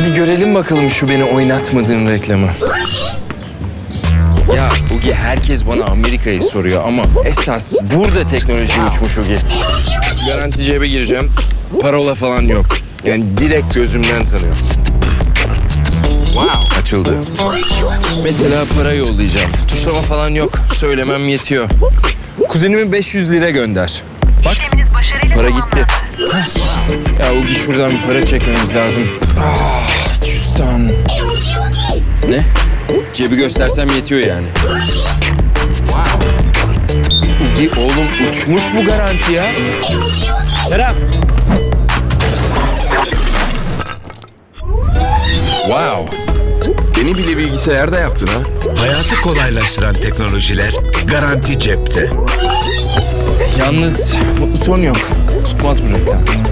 Hadi görelim bakalım şu beni oynatmadığın reklamı. Ya Ugi herkes bana Amerika'yı soruyor ama esas burada teknoloji uçmuş Ugi. Garanti cebe gireceğim. Parola falan yok. Yani direkt gözümden tanıyor. Wow. Açıldı. Mesela para yollayacağım. Tuşlama falan yok. Söylemem yetiyor. Kuzenime 500 lira gönder. Bak para gitti. Ya Ugi şuradan bir para çekmemiz lazım. Ah. Ne? Cebi göstersem yetiyor yani. Ugi oğlum uçmuş bu garanti ya. Serap. Wow. Beni bile bilgisayarda yaptın ha. Hayatı kolaylaştıran teknolojiler Garanti Cep'te. Yalnız mutlu son yok. Tutmaz bu reklam.